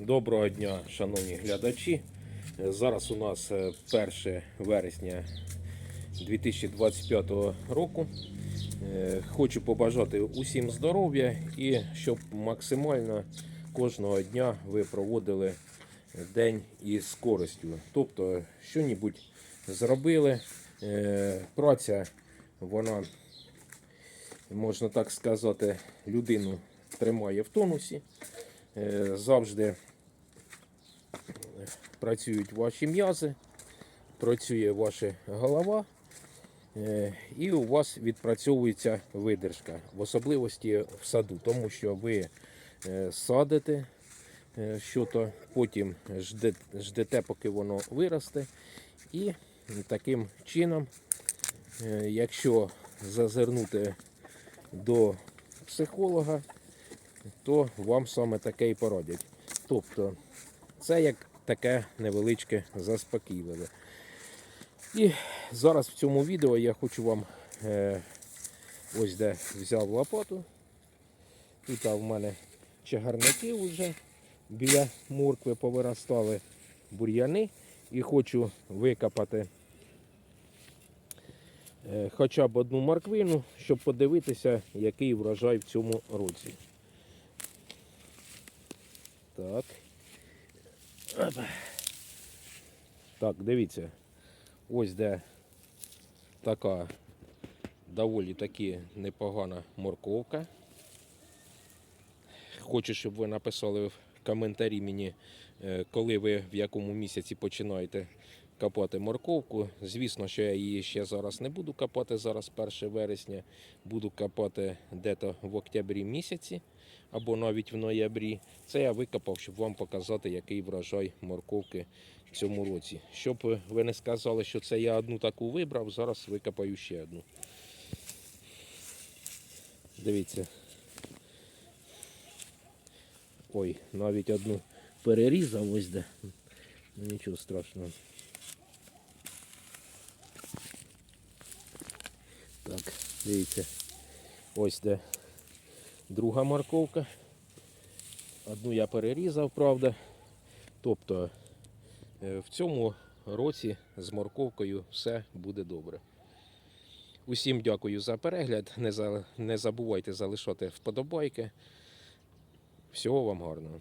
Доброго дня, шановні глядачі. Е, Зараз у нас е, 1 вересня 2025 року. Е, Хочу побажати усім здоров'я і щоб максимально кожного дня ви проводили день із користю. Тобто, що-небудь зробили. Е, Праця, вона, можна так сказати, людину тримає в тонусі. Е, Завжди працюють ваші м'язи, працює ваша голова, е, і у вас відпрацьовується видержка, в особливості в саду, тому що ви е, садите що-то, потім ждете, поки воно виросте. І таким чином, якщо зазирнути до психолога, то вам саме таке і порадять. Тобто це як таке невеличке заспокійливе. І зараз в цьому відео я хочу вам е, ось де взяв лопату. Тут в мене чагарники вже біля моркви повиростали бур'яни. І хочу викопати е, хоча б одну морквину, щоб подивитися, який врожай в цьому році. Так. Так, дивіться. Ось де така доволі таки непогана морковка. Хочу, щоб ви написали в коментарі мені, е, коли ви в якому місяці починаєте копати морковку. Звісно, що я її ще зараз не буду копати, зараз 1 вересня. Буду копати дето в октябрі місяці або навіть в ноябрі. Це я викопав, щоб вам показати, який врожай морковки в цьому році. Щоб ви не сказали, що це я одну таку вибрав, зараз викопаю ще одну. Дивіться. Ой, навіть одну перерізав ось де. Нічого страшного. Так, дивіться. Ось де друга морковка. Одну я перерізав, правда. Тобто е, в цьому році з морковкою все буде добре. Усім дякую за перегляд. Не, за, не забувайте залишати вподобайки. Всього вам гарного.